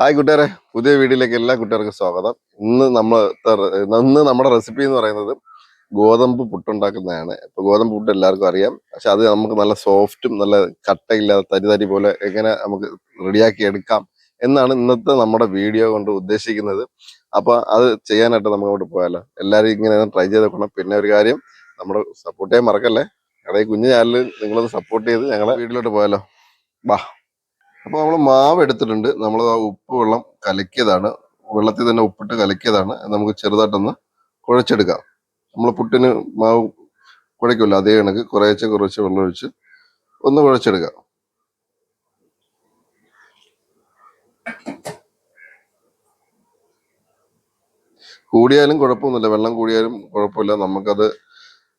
Hi കൂട്ടുകാരെ പുതിയ വീഡിയോയിലേക്ക് എല്ലാ കുട്ടികൾക്കും സ്വാഗതം. ഇന്ന് നമ്മൾ ഇന്ന് നമ്മുടെ റെസിപ്പി എന്ന് പറയുന്നത് ഗോതമ്പ് പുട്ടുണ്ടാക്കുന്നതാണ്. ഇപ്പൊ ഗോതമ്പ് പുട്ട് എല്ലാവർക്കും അറിയാം. പക്ഷെ അത് നമുക്ക് നല്ല സോഫ്റ്റും നല്ല കട്ടയില്ലാതെ തരി തരി പോലെ എങ്ങനെ നമുക്ക് റെഡിയാക്കി എടുക്കാം എന്നാണ് ഇന്നത്തെ നമ്മുടെ വീഡിയോ കൊണ്ട് ഉദ്ദേശിക്കുന്നത്. അപ്പൊ അത് ചെയ്യാനായിട്ട് നമുക്ക് അങ്ങോട്ട് പോയാലോ. എല്ലാവരും ഇങ്ങനെ ട്രൈ ചെയ്ത് നോക്കണം. പിന്നെ ഒരു കാര്യം നമ്മുടെ സപ്പോർട്ട് ചെയ്യാൻ മറക്കല്ലേ? ഞങ്ങളുടെ കുഞ്ഞു ചാനലിൽ നിങ്ങളൊന്ന് സപ്പോർട്ട് ചെയ്ത് ഞങ്ങളെ വീട്ടിലോട്ട് പോയാലോ. ബാ അപ്പൊ നമ്മൾ മാവ് എടുത്തിട്ടുണ്ട്. നമ്മൾ ആ ഉപ്പ് വെള്ളം കലക്കിയതാണ്. വെള്ളത്തിൽ തന്നെ ഉപ്പിട്ട് കലക്കിയതാണ്. നമുക്ക് ചെറുതായിട്ടൊന്ന് കുഴച്ചെടുക്കാം. നമ്മൾ പുട്ടിന് മാവ് കുഴയ്ക്കില്ല അതേ കണക്ക്. കുറേശ്ശെ കുറച്ച് വെള്ളം ഒഴിച്ച് ഒന്ന് കുഴച്ചെടുക്കാം. കൂടിയാലും കുഴപ്പമൊന്നുമില്ല. വെള്ളം കൂടിയാലും കുഴപ്പമില്ല. നമുക്കത്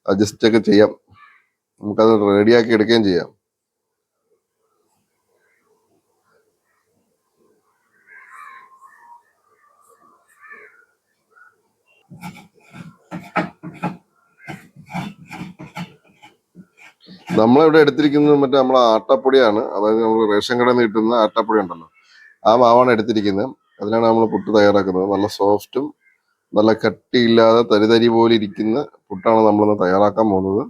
അഡ്ജസ്റ്റ് ഒക്കെ ചെയ്യാം. നമുക്കത് റെഡിയാക്കി എടുക്കുകയും ചെയ്യാം. നമ്മളിവിടെ എടുത്തിരിക്കുന്നത് മറ്റേ നമ്മളെ ആട്ടപ്പൊടിയാണ്. അതായത് നമ്മൾ റേഷൻ കടയിൽ നിന്ന് കിട്ടുന്ന ആട്ടപ്പൊടി ഉണ്ടല്ലോ. ആ മാവാണ് എടുത്തിരിക്കുന്നത്. അതിനാണ് നമ്മൾ പുട്ട് തയ്യാറാക്കുന്നത്. നല്ല സോഫ്റ്റും നല്ല കട്ടിയില്ലാതെ തരിതരി പോലെ ഇരിക്കുന്ന പുട്ടാണ് നമ്മളിന്ന് തയ്യാറാക്കാൻ പോകുന്നത്.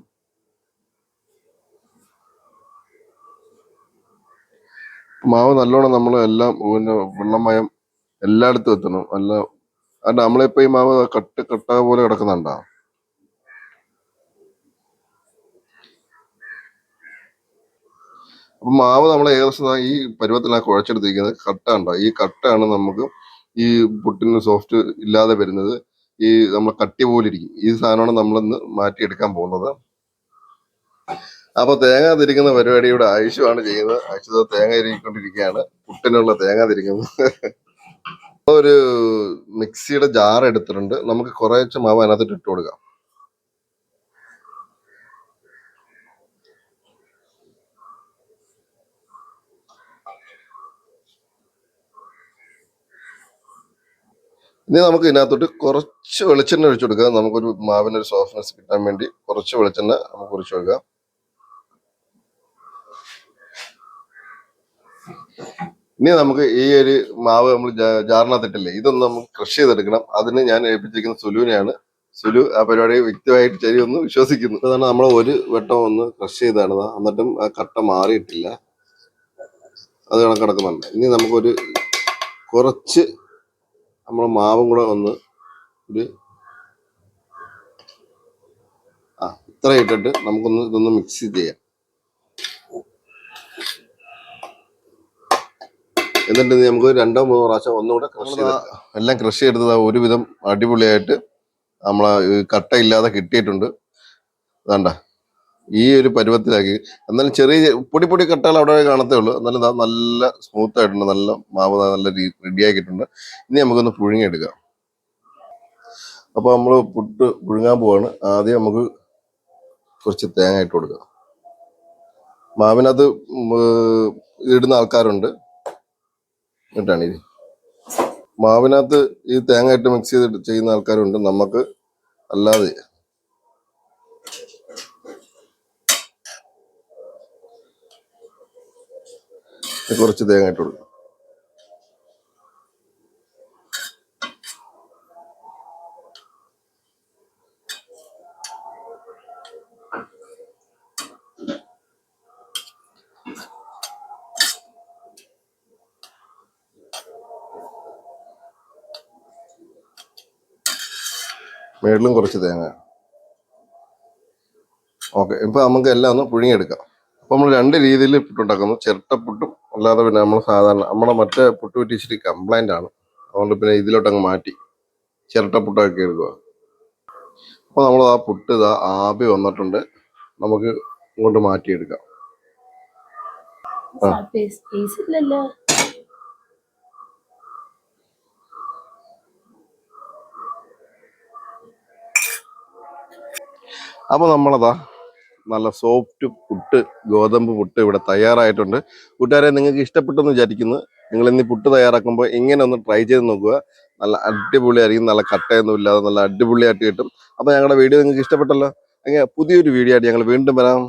മാവ് നല്ലോണം നമ്മൾ എല്ലാം പിന്നെ വെള്ളമയം എല്ലായിടത്തും എത്തണം. നല്ല അല്ല നമ്മളിപ്പോ ഈ മാവ് കട്ട് കട്ട പോലെ കിടക്കുന്നുണ്ടോ? അപ്പൊ മാവ് നമ്മൾ ഏകദേശം ഈ പരുവത്തിലാണ് കുഴച്ചെടുത്തിരിക്കുന്നത് കട്ട. ഉണ്ടോ ഈ കട്ടയാണ് നമുക്ക് ഈ പുട്ടിന് സോഫ്റ്റ് ഇല്ലാതെ വരുന്നത്. ഈ നമ്മൾ കട്ടി പോലെ ഇരിക്കും. ഈ സാധനമാണ് നമ്മളിന്ന് മാറ്റിയെടുക്കാൻ പോകുന്നത്. അപ്പൊ തേങ്ങ തിരിക്കുന്ന പരിപാടിയുടെ ആയുഷമാണ് ചെയ്യുന്നത്. ആയുഷ തേങ്ങ തിരിക്കൊണ്ടിരിക്കുകയാണ് പുട്ടിനുള്ള തേങ്ങ തിരിക്കുന്നത് ഒരു മിക്സിയുടെ ജാർ എടുത്തിട്ടുണ്ട്. നമുക്ക് കുറേശ്ശെ മാവ് അതിനകത്തിട്ട് ഇട്ട് കൊടുക്കാം. ഇനി നമുക്ക് ഇതിനകത്തോട്ട് കുറച്ച് വെളിച്ചെണ്ണ ഒഴിച്ചു കൊടുക്കാം. നമുക്കൊരു മാവിനൊരു സോഫ്റ്റ്നെസ് കിട്ടാൻ വേണ്ടി കുറച്ച് വെളിച്ചെണ്ണ നമുക്ക് ഒഴിച്ചു കൊടുക്കാം. ഇനി നമുക്ക് ഈ ഒരു മാവ് നമ്മൾ ജാറിനകത്തിട്ടില്ലേ ഇതൊന്ന് നമുക്ക് ക്രഷ് ചെയ്തെടുക്കണം. അതിന് ഞാൻ ഏൽപ്പിച്ചിരിക്കുന്ന സുലുവിനെയാണ്. സുലു ആ പരിപാടി വ്യക്തമായിട്ട് ചെയ്യുമെന്ന് വിശ്വസിക്കുന്നു. അതാണ് നമ്മൾ ഒരു വട്ടം ഒന്ന് ക്രഷ് ചെയ്താണ്. എന്നിട്ടും ആ കട്ട മാറിയിട്ടില്ല. അത് കണക്കിടക്കുന്നുണ്ട് ഇനി നമുക്കൊരു കുറച്ച് നമ്മൾ മാവും കൂടെ ഒന്ന് ഒരു ആ ഇത്ര ഇട്ടിട്ട് നമുക്കൊന്ന് ഇതൊന്ന് മിക്സ് ചെയ്യാം. എന്നിട്ട് നമുക്ക് രണ്ടോ മൂന്നോ പ്രാവശ്യം ഒന്നുകൂടെ കൃഷി. എല്ലാം കൃഷി എടുത്തത് ഒരുവിധം അടിപൊളിയായിട്ട് നമ്മളെ കട്ടയില്ലാതെ കിട്ടിയിട്ടുണ്ട്. വേണ്ട ഈ ഒരു പരുവത്തിലാക്കി. എന്നാലും ചെറിയ പൊടി പൊടി കട്ടകൾ അവിടെ കാണത്തേ ഉള്ളൂ. എന്നാലും നല്ല സ്മൂത്ത് ആയിട്ടുണ്ട്. നല്ല മാവ് നല്ല റെഡി ആക്കിയിട്ടുണ്ട്. ഇനി നമുക്കൊന്ന് പുഴുങ്ങിയെടുക്കാം. അപ്പോൾ നമ്മൾ പുട്ട് പുഴുങ്ങാൻ പോവാണ്. ആദ്യം നമുക്ക് കുറച്ച് തേങ്ങ ഇട്ട് കൊടുക്കാം. മാവിനകത്ത് ഇടുന്ന ആൾക്കാരുണ്ട്. എന്നിട്ടാണ് ഇത്. മാവിനകത്ത് ഈ തേങ്ങ ഇട്ട് മിക്സ് ചെയ്തിട്ട് ചെയ്യുന്ന ആൾക്കാരുണ്ട്. നമുക്ക് അല്ലാതെ കുറച്ച് തേങ്ങ ഇട്ട് മേളിലും കുറച്ച് തേങ്ങ. ഓക്കെ ഇപ്പം നമുക്ക് എല്ലാം ഒന്ന് പുഴുങ്ങിയെടുക്കാം. അപ്പൊ നമ്മൾ രണ്ട് രീതിയിൽ പുട്ടുണ്ടാക്കുന്നു. ചിരട്ടപ്പുട്ടും അല്ലാതെ പിന്നെ നമ്മൾ സാധാരണ നമ്മുടെ മറ്റേ പുട്ട് പറ്റി ഇച്ചിരി കംപ്ലൈന്റ് ആണ്. അതുകൊണ്ട് പിന്നെ ഇതിലോട്ട് അങ്ങ് മാറ്റി ചിരട്ടപ്പുട്ടൊക്കെ എടുക്കുക. അപ്പോൾ നമ്മൾ ആ പുട്ട് ഇതാ ആവി വന്നിട്ടുണ്ട്. നമുക്ക് ഇങ്ങോട്ട് മാറ്റിയെടുക്കാം. ആ. സ്പേസ് ഇല്ലല്ലോ അപ്പൊ നമ്മളതാ നല്ല സോഫ്റ്റ് പുട്ട് ഗോതമ്പ് പുട്ട് ഇവിടെ തയ്യാറായിട്ടുണ്ട്. കൂട്ടുകാരെ നിങ്ങൾക്ക് ഇഷ്ടപ്പെട്ടെന്ന് വിചാരിക്കുന്നു. നിങ്ങൾ ഇന്ന് പുട്ട് തയ്യാറാക്കുമ്പോൾ ഇങ്ങനെ ഒന്ന് ട്രൈ ചെയ്ത് നോക്കുക. നല്ല അടിപൊളിയായിരിക്കും. നല്ല കട്ടയൊന്നും ഇല്ലാതെ നല്ല അടിപൊളിയായിട്ട് കിട്ടും. അപ്പോൾ ഞങ്ങളുടെ വീഡിയോ നിങ്ങൾക്ക് ഇഷ്ടപ്പെട്ടല്ലോ? അങ്ങനെ പുതിയൊരു വീഡിയോ ആയിട്ട് ഞങ്ങൾ വീണ്ടും വരാം.